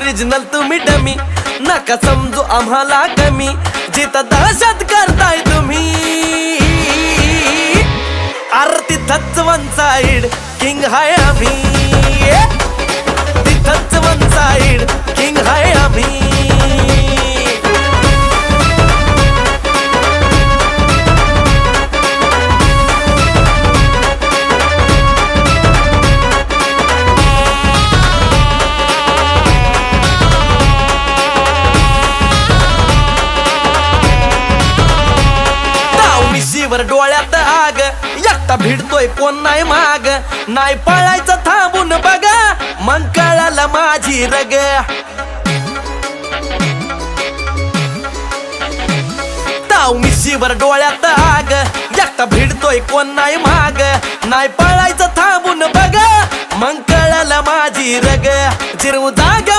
Original तुम्ही dummy नका समजू आम्हाला कमी. जिथं दहशत करताय तुम्ही. आरती थच वन साईड. किंग हाय मिशीवर डोळ्यात आग. एकटा भिडतोय कोण नाही माग. नाही पळायचं थांबून बघा. मग कळाला माझी रग. ताव मिशीवर डोळ्यात आग. एकटा भिडतोय कोण नाही माग. नाही पळायचं थांबून बघा. मग कळाला माझी रग. जिरवू जाग